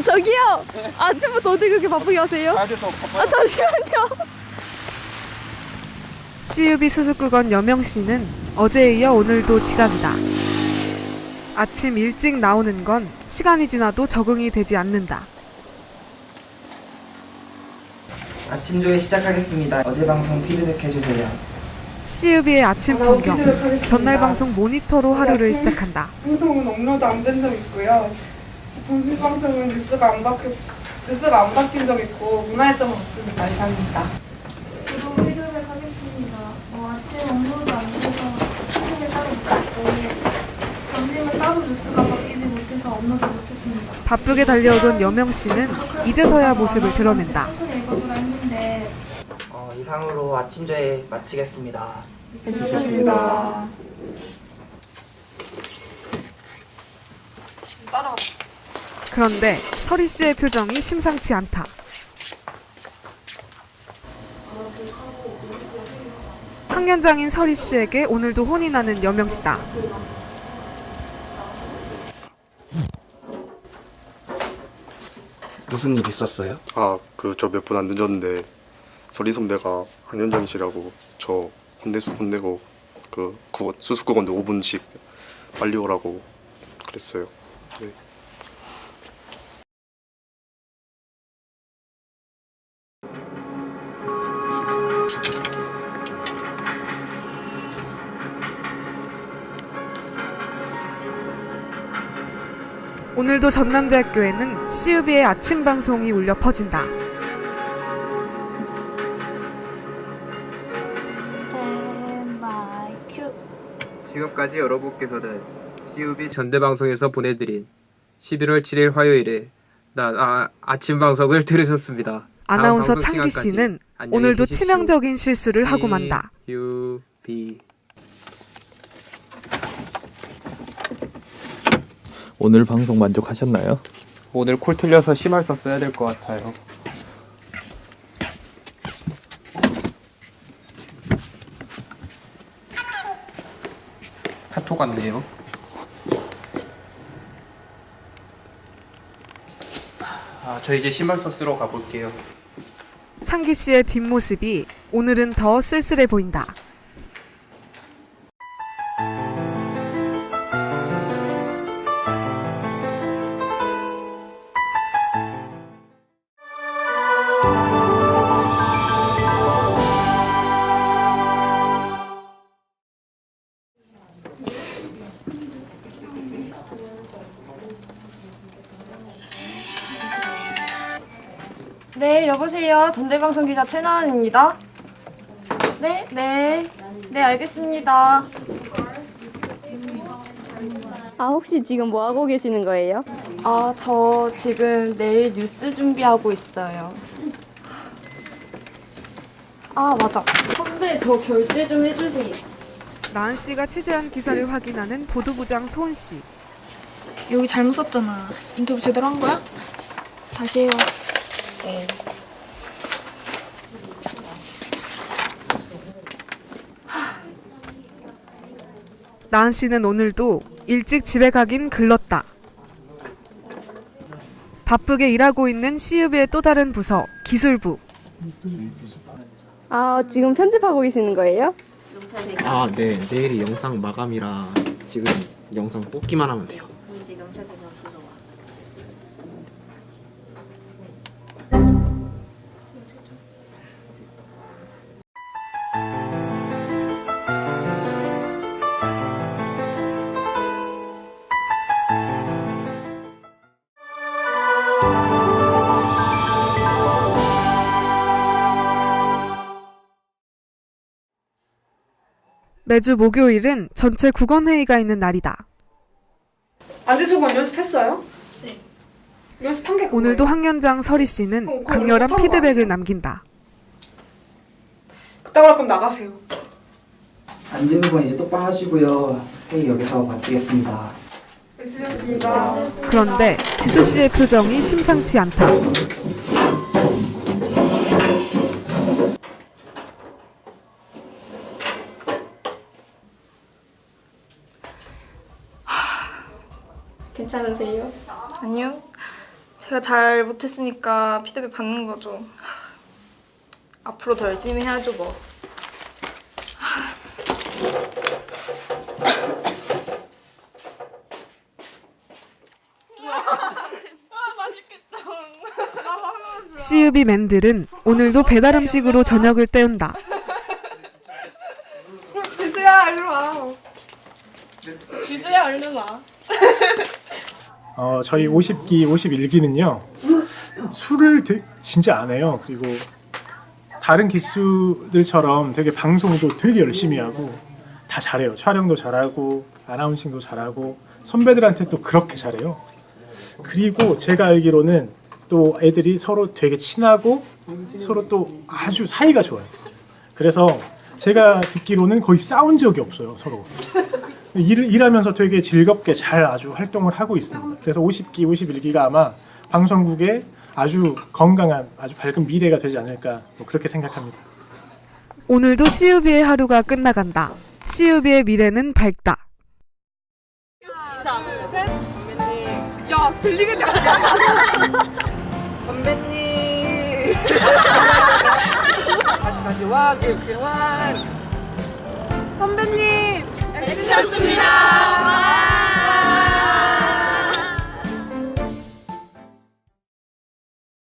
저기요. 아침부터 어떻게 그렇게 바쁘게 하세요? 가야 돼서 아 잠시만요. CUB 수습구건 여명 씨는 어제에 이어 오늘도 지각이다. 아침 일찍 나오는 건 시간이 지나도 적응이 되지 않는다. 아침 조회 시작하겠습니다. 어제 방송 피드백 해주세요. CUB의 아침 풍경. 피드백 하겠습니다. 전날 방송 모니터로 하루를 아침. 시작한다. 방송은 업로드 안 된 점 있고요. 점심 방송은 뉴스가 안 바뀌 뉴스가 안 바뀐 점 있고 문화했던 것 같습니다. 이상입니다. 저도 피드백 하겠습니다. 어, 아침 업로드 안 돼서 피드백 따로 못했고 점심은 따로 뉴스가 바뀌지 못해서 업로드 못했습니다. 바쁘게 달려오던 여명 씨는 이제서야 모습을 드러낸다. 천천히 읽어보라 했는데 어, 이상으로 아침 조회 마치겠습니다. 좋습니다. 따라. 그런데 서리 씨의 표정이 심상치 않다. 학년장인 서리 씨에게 오늘도 혼이 나는 여명 씨다. 무슨 일 있었어요? 아 그 저 몇 분 안 늦었는데 서리 선배가 한현정이시라고 저 혼내서 혼내고 그 구, 수습 구건데 5분씩 빨리 오라고 그랬어요. 네. 오늘도 전남대학교에는 CUB의 아침 방송이 울려 퍼진다. 지금까지 여러분께서는 CUB 전대방송에서 보내드린 11월 7일 화요일에 나 아, 아침 방송을 들으셨습니다. 아나운서 창기 씨는 오늘도 계십시오. 치명적인 실수를 하고 만다. 오늘 방송 만족하셨나요? 오늘 콜 틀려서 심할서 써야 될 것 같아요. 카톡 왔네요. 아, 저 이제 심할서 쓰러 가볼게요. 창기 씨의 뒷모습이 오늘은 더 쓸쓸해 보인다. 네 여보세요. 전대방송 기자 최나은입니다. 네 네. 네 알겠습니다. 아 혹시 지금 뭐 하고 계시는 거예요? 아 저 지금 내일 뉴스 준비하고 있어요. 아 맞아. 선배 저 결제 좀 해주세요. 나은 씨가 취재한 기사를 확인하는 보도부장 소은 씨. 여기 잘못 썼잖아. 인터뷰 제대로 한 거야? 다시 해요. 네. 나은 씨는 오늘도 일찍 집에 가긴 글렀다. 바쁘게 일하고 있는 CUB의 또 다른 부서 기술부. 아 지금 편집하고 계시는 거예요? 아, 네. 내일이 영상 마감이라 지금 영상 뽑기만 하면 돼요. 매주 목요일은 전체 국원회의가 있는 날이다. 안지수건 연습했어요? 네. 연습한 게 오늘도 그거예요? 학년장 서리 씨는 어, 그거 강렬한 거 피드백을 아니에요? 남긴다. 그따구 할 거면 나가세요. 안진수건 이제 똑바로 하시고요. 회의 여기서 마치겠습니다. 수고하셨습니다. 그런데 지수 씨의 표정이 심상치 않다. 괜찮으세요? 아니요. 제가 잘 못했으니까 피드백 받는 거죠. 하, 앞으로 더 열심히 해야죠 뭐. CUB 맨들은 오늘도 배달 음식으로 저녁을 때운다. 지수야 일로 와. 지수야 얼른 와. 어, 저희 50기, 51기는요, 술을 되, 진짜 안 해요. 그리고 다른 기수들처럼 되게 방송도 되게 열심히 하고 다 잘해요. 촬영도 잘하고 아나운싱도 잘하고 선배들한테 또 그렇게 잘해요. 그리고 제가 알기로는 또 애들이 서로 되게 친하고 서로 또 아주 사이가 좋아요. 그래서 제가 듣기로는 거의 싸운 적이 없어요, 서로. 일, 일하면서 되게 즐겁게 잘 아주 활동을 하고 있습니다. 그래서 50기, 51기가 아마 방송국의 아주 건강한, 아주 밝은 미래가 되지 않을까 뭐 그렇게 생각합니다. 오늘도 CUB의 하루가 끝나간다. CUB의 미래는 밝다. 야 들리겠지? 선배님. 다시 다시 와, 이렇게 와. 선배님. 애쓰셨습니다.